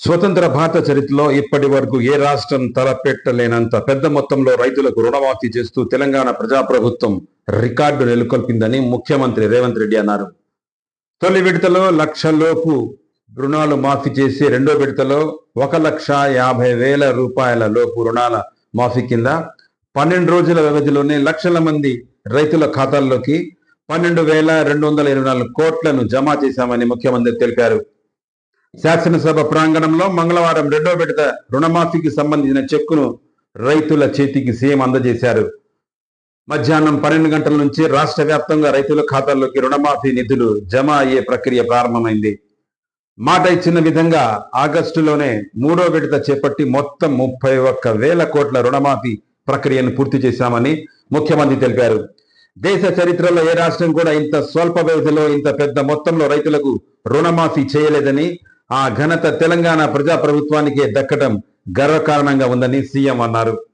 స్వతంత్ర భారత చరిత్రలో ఇప్పటి వరకు ఏ రాష్ట్రం తలపెట్టలేనంత పెద్ద మొత్తంలో రైతులకు రుణమాఫీ చేస్తూ తెలంగాణ ప్రజాప్రభుత్వం రికార్డు నెలకొల్పిందని ముఖ్యమంత్రి రేవంత్ రెడ్డి అన్నారు. తొలి విడతలో లక్షలోపు రుణాలు మాఫీ చేసి రెండో విడతలో ఒక లక్ష యాభై వేల రూపాయల లోపు రుణాల మాఫీ కింద పన్నెండు రోజుల వ్యవధిలోనే లక్షల మంది రైతుల ఖాతాల్లోకి పన్నెండు వేల రెండు వందల ఇరవై నాలుగు కోట్లను జమ చేశామని ముఖ్యమంత్రి తెలిపారు. శాసనసభ ప్రాంగణంలో మంగళవారం రెండో విడత రుణమాఫీకి సంబంధించిన చెక్కును రైతుల చేతికి సీఎం అందజేశారు. మధ్యాహ్నం పన్నెండు గంటల నుంచి రాష్ట్ర వ్యాప్తంగా రైతుల ఖాతాల్లోకి రుణమాఫీ నిధులు జమ అయ్యే ప్రక్రియ ప్రారంభమైంది. మాట ఇచ్చిన విధంగా ఆగస్టులోనే మూడో విడత చేపట్టి మొత్తం ముప్పై ఒక్క వేల కోట్ల రుణమాఫీ ప్రక్రియను పూర్తి చేశామని ముఖ్యమంత్రి తెలిపారు. దేశ చరిత్రలో ఏ రాష్ట్రం కూడా ఇంత స్వల్ప వ్యవధిలో ఇంత పెద్ద మొత్తంలో రైతులకు రుణమాఫీ చేయలేదని ఆ ఘనత తెలంగాణ ప్రజాప్రభుత్వానికే దక్కడం గర్వకారణంగా ఉందని సీఎం అన్నారు.